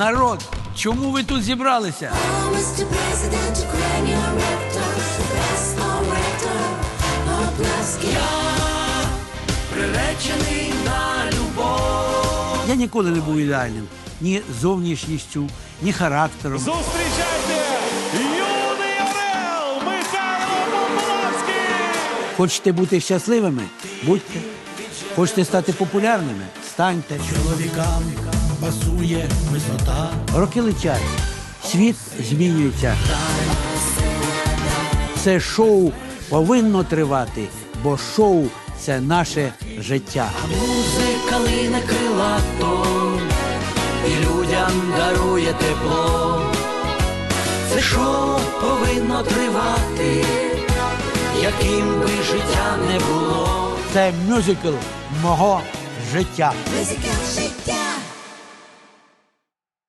Народ, чому ви тут зібралися? Oblast, приречений на любов. Я ніколи не був ідеальним. Ні зовнішністю, ні характером. Зустрічайте юний орел Михайло Поплавський! Хочете бути щасливими? Будьте. Хочете стати популярними? Станьте. Чоловікам пасує висота. Роки летять, світ змінюється. Це шоу повинно тривати, бо шоу це наше життя. Музика лине крилато, і людям дарує тепло. Це шоу повинно тривати, яким би життя не було. Це мюзикл мого життя. Музика життя.